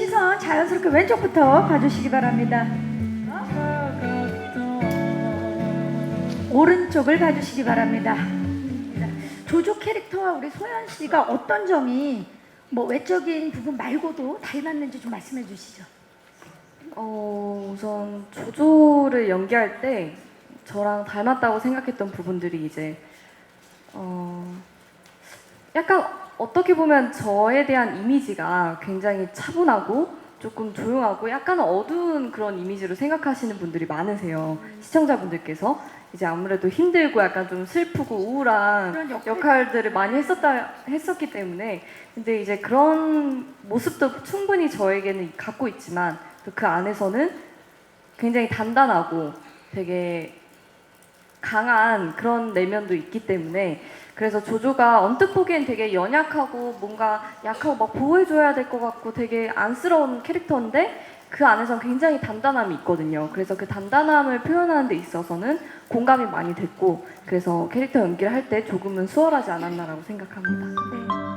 우선 자연스럽게 왼쪽부터 봐주시기 바랍니다. 오른쪽을 봐주시기 바랍니다. 조조 캐릭터와 우리 소연 씨가 어떤 점이 뭐 외적인 부분 말고도 닮았는지 좀 말씀해 주시죠. 어, 우선 조조를 연기할 때 저랑 닮았다고 생각했던 부분들이 이제 어, 약간 어떻게 보면 저에 대한 이미지가 굉장히 차분하고 조금 조용하고 약간 어두운 그런 이미지로 생각하시는 분들이 많으세요. 시청자분들께서 이제 아무래도 힘들고 약간 좀 슬프고 우울한 역할들을 많이 했었다 했었기 때문에 근데 이제 그런 모습도 충분히 저에게는 갖고 있지만 또 그 안에서는 굉장히 단단하고 되게 강한 그런 내면도 있기 때문에 그래서 조조가 언뜻 보기엔 되게 연약하고 뭔가 약하고 막 보호해줘야 될 것 같고 되게 안쓰러운 캐릭터인데 그 안에선 굉장히 단단함이 있거든요. 그래서 그 단단함을 표현하는 데 있어서는 공감이 많이 됐고 그래서 캐릭터 연기를 할 때 조금은 수월하지 않았나라고 생각합니다. 네.